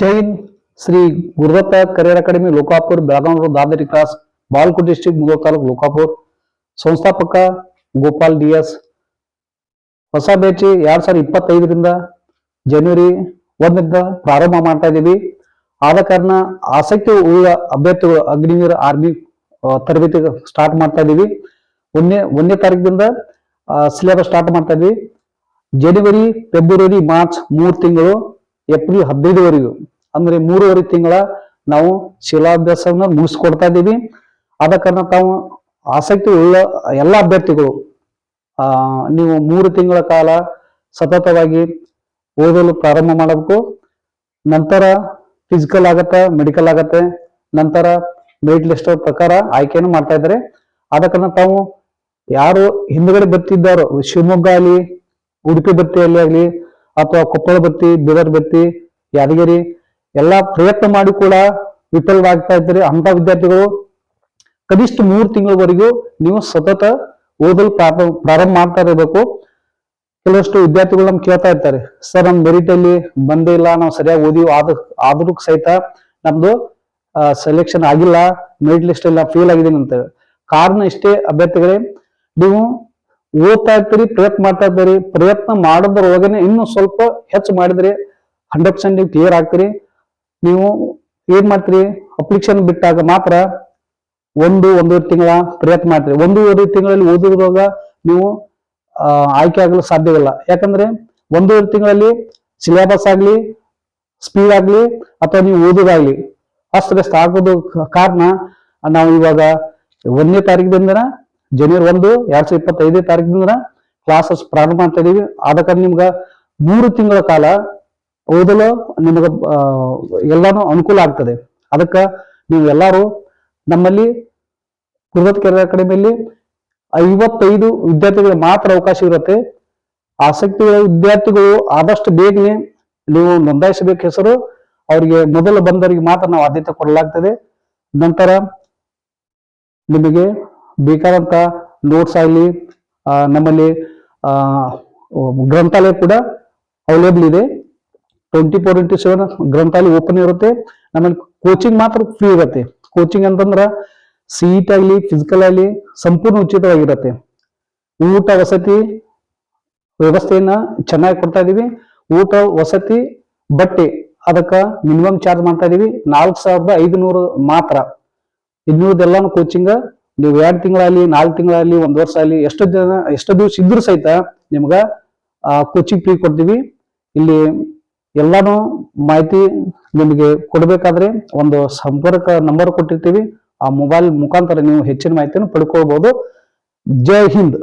ಜೈ Hind Shri Gurudatta career academy, Lokapur Belagavi Dadari cross Balkot district Mudhol taluk, Lokapur. ಸಂಸ್ಥಾಪಕ Gopal D S ಹೊಸ batch ಎರಡ್ ಸಾವಿರದ ಇಪ್ಪತ್ತೈದರಿಂದ ಜನವರಿ ಒಂದರಿಂದ ಪ್ರಾರಂಭ ಮಾಡ್ತಾ ಇದ್ದೀವಿ. ಆದ ಕಾರಣ ಆಸಕ್ತಿ ಉಳ್ಳ ಅಭ್ಯರ್ಥಿಗಳು ಅಗ್ನಿವೀರ ಆರ್ಮಿ ತರಬೇತಿ ಸ್ಟಾರ್ಟ್ ಮಾಡ್ತಾ ಇದ್ದೀವಿ. ಒಂದನೇ ಒಂದನೇ ತಾರೀಕಿನಿಂದ ಸಿಲೆಬಸ್ ಸ್ಟಾರ್ಟ್ ಮಾಡ್ತಾ ಇದ್ವಿ ಜನವರಿ ಫೆಬ್ರವರಿ ಮಾರ್ಚ್ ಮೂರು ತಿಂಗಳು ಏಪ್ರಿಲ್ ಹದಿನೈದುವರೆಗೂ, ಅಂದ್ರೆ ಮೂರುವರೆ ತಿಂಗಳ ನಾವು ಶಿಲಾಭ್ಯಾಸವನ್ನ ಮುಗಿಸ್ಕೊಡ್ತಾ ಇದ್ದೀವಿ. ಆದ ಕಾರಣ ತಾವು ಆಸಕ್ತಿ ಉಳ್ಳ ಎಲ್ಲ ಅಭ್ಯರ್ಥಿಗಳು, ಆ, ನೀವು ಮೂರು ತಿಂಗಳ ಕಾಲ ಸತತವಾಗಿ ಓದಲು ಪ್ರಾರಂಭ ಮಾಡಬೇಕು. ನಂತರ ಫಿಸಿಕಲ್ ಆಗತ್ತೆ ಮೆಡಿಕಲ್ ಆಗತ್ತೆ, ನಂತರ ಮೆರಿಟ್ ಲಿಸ್ಟ್ ಪ್ರಕಾರ ಆಯ್ಕೆಯನ್ನು ಮಾಡ್ತಾ ಇದ್ದಾರೆ. ಆದ ಕಾರಣ ತಾವು ಯಾರು ಹಿಂದ್ಗಡೆ ಬರ್ತಿದ್ದಾರೋ, ಶಿವಮೊಗ್ಗ ಆಗಲಿ, ಉಡುಪಿ ಬತ್ತಿಯಲ್ಲಿ ಆಗಲಿ ಅಥವಾ ಕೊಪ್ಪಳ ಬತ್ತಿ, ಬೀದರ್ ಬತ್ತಿ, ಯಾದಗಿರಿ, ಎಲ್ಲಾ ಪ್ರಯತ್ನ ಮಾಡಿ ಕೂಡ ವಿಫಲವಾಗ್ತಾ ಇದ್ದಾರೆ. ಅಂತ ವಿದ್ಯಾರ್ಥಿಗಳು ಕನಿಷ್ಠ ಮೂರು ತಿಂಗಳವರೆಗೂ ನೀವು ಸತತ ಓದಲು ಪ್ರಾರಂಭ ಪ್ರಾರಂಭ ಮಾಡ್ತಾ ಇರಬೇಕು. ಕೆಲವಷ್ಟು ವಿದ್ಯಾರ್ಥಿಗಳು ನಮ್ಗೆ ಕೇಳ್ತಾ ಇರ್ತಾರೆ, ಸರ್ ನಮ್ ಮೆರಿಟ್ ಅಲ್ಲಿ ಬಂದೇ ಇಲ್ಲ, ನಾವು ಸರಿಯಾಗಿ ಓದಿ ಆದ, ಆದ್ರೂ ಸಹಿತ ನಮ್ದು ಸೆಲೆಕ್ಷನ್ ಆಗಿಲ್ಲ ಮೆರಿಟ್ ಲಿಸ್ಟ್ ಎಲ್ಲ ಫೇಲ್ ಆಗಿದ್ದೀನಿ ಅಂತ ಕಾರಣ ಇಷ್ಟೇ, ಅಭ್ಯರ್ಥಿಗಳೇ, ನೀವು ಓದ್ತಾ ಇರ್ತೀರಿ ಪ್ರಯತ್ನ ಮಾಡ್ತಾ ಇರ್ತೀರಿ ಪ್ರಯತ್ನ ಮಾಡೋದ್ರೊಳಗನೆ ಇನ್ನೂ ಸ್ವಲ್ಪ ಹೆಚ್ಚು ಮಾಡಿದ್ರೆ ಹಂಡ್ರೆಡ್ ಪರ್ಸೆಂಟ್ ನೀವು ಕ್ಲಿಯರ್ ಆಗ್ತೀರಿ. ನೀವು ಏನ್ ಮಾಡ್ತೀರಿ ಅಪ್ಲಿಕೇಶನ್ ಬಿಟ್ಟಾಗ ಮಾತ್ರ ಒಂದು, ಒಂದೂವರೆ ತಿಂಗಳ ಪ್ರಯತ್ನ ಮಾಡ್ತೀರಿ. ಒಂದೂವರೆ ತಿಂಗಳಲ್ಲಿ ಓದಿರುವಾಗ ನೀವು ಆಯ್ಕೆ ಆಗಲು ಸಾಧ್ಯವಿಲ್ಲ ಯಾಕಂದ್ರೆ ಒಂದೂವರೆ ತಿಂಗಳಲ್ಲಿ ಸಿಲೆಬಸ್ ಆಗಲಿ ಸ್ಪೀಡ್ ಆಗಲಿ, ಅಥವಾ ನೀವು ಓದೋದಾಗ್ಲಿ ಅಸ್ತವ್ಯಸ್ತ ಆಗೋದು ಕಾರಣ ನಾವು ಇವಾಗ ಒಂದನೇ ತಾರೀಕಿನಿಂದ ಜನವರಿ ಒಂದು, ಎರಡ್ ಸಾವಿರದ ಇಪ್ಪತ್ತೈದನೇ ತಾರೀಕಿನಿಂದ ಕ್ಲಾಸಸ್ ಪ್ರಾರಂಭ ಮಾಡ್ತಾ ಇದೀವಿ. ಆದ ನಿಮ್ಗ ಮೂರು ತಿಂಗಳ ಕಾಲ ಓದಲು ನಿಮಗ ಎಲ್ಲಾನು ಅನುಕೂಲ ಆಗ್ತದೆ. ಅದಕ್ಕ ನೀವು ಎಲ್ಲರೂ ನಮ್ಮಲ್ಲಿ ಗುರುದತ್ ಕೆರೆ ಅಕಾಡೆಮಿಯಲ್ಲಿ ಐವತ್ತೈದು ವಿದ್ಯಾರ್ಥಿಗಳಿಗೆ ಮಾತ್ರ ಅವಕಾಶ ಇರುತ್ತೆ. ಆಸಕ್ತಿ ವಿದ್ಯಾರ್ಥಿಗಳು ಆದಷ್ಟು ಬೇಗನೆ ನೀವು ನೋಂದಾಯಿಸಬೇಕು ಹೆಸರು. ಅವರಿಗೆ ಮೊದಲು ಬಂದವರಿಗೆ ಮಾತ್ರ ನಾವು ಆದ್ಯತೆ ಕೊಡಲಾಗ್ತದೆ. ನಂತರ ನಿಮಗೆ ಬೇಕಾದಂತ ನೋಟ್ಸ್ ಆಗಲಿ ನಮ್ಮಲ್ಲಿ ಗ್ರಂಥಾಲಯ ಕೂಡ ಅವೈಲೇಬಲ್ ಇದೆ. ಟ್ವೆಂಟಿ ಫೋರ್ ಇಂಟು ಸೆವೆನ್ ಗ್ರಂಥಾಲಯ ಓಪನ್ ಇರುತ್ತೆ. ನಮ್ಮಲ್ಲಿ ಕೋಚಿಂಗ್ ಮಾತ್ರ ಫ್ರೀ ಇರುತ್ತೆ. ಕೋಚಿಂಗ್ ಅಂತಂದ್ರ ಸಿಇಟ್ ಆಗಲಿ ಫಿಸಿಕಲ್ ಆಗಲಿ ಸಂಪೂರ್ಣ ಉಚಿತವಾಗಿರುತ್ತೆ. ಊಟ, ವಸತಿ ವ್ಯವಸ್ಥೆಯನ್ನು ಚೆನ್ನಾಗಿ ಕೊಡ್ತಾ ಇದೀವಿ. ಊಟ, ವಸತಿ, ಬಟ್ಟೆ ಅದಕ್ಕೆ ಮಿನಿಮಮ್ ಚಾರ್ಜ್ ಮಾಡ್ತಾ ಇದೀವಿ. ನಾಲ್ಕು ಸಾವಿರದ ಐದುನೂರು ಮಾತ್ರ. ಇನ್ನೂರದೆಲ್ಲಾನು ಕೋಚಿಂಗ್ ನೀವು ಎರಡು ತಿಂಗಳಲ್ಲಿ ನಾಲ್ಕು ತಿಂಗಳಲ್ಲಿ ಒಂದು ವರ್ಷ ಆಗಲಿ, ಎಷ್ಟು ದಿನ ಎಷ್ಟು ದಿವಸ ಇದ್ರೂ ಸಹಿತ ನಿಮ್ಗ ಕೋಚಿಂಗ್ ಫ್ರೀ ಕೊಡ್ತೀವಿ. ಇಲ್ಲಿ ಎಲ್ಲಾನು ಮಾಹಿತಿ ನಿಮಗೆ ಕೊಡಬೇಕಾದ್ರೆ ಒಂದು ಸಂಪರ್ಕ ನಂಬರ್ ಕೊಟ್ಟಿರ್ತೀವಿ. ಆ ಮೊಬೈಲ್ ಮುಖಾಂತರ ನೀವು ಹೆಚ್ಚಿನ ಮಾಹಿತಿಯನ್ನು ಪಡ್ಕೊಳ್ಬಹುದು ಜೈ ಹಿಂದ್.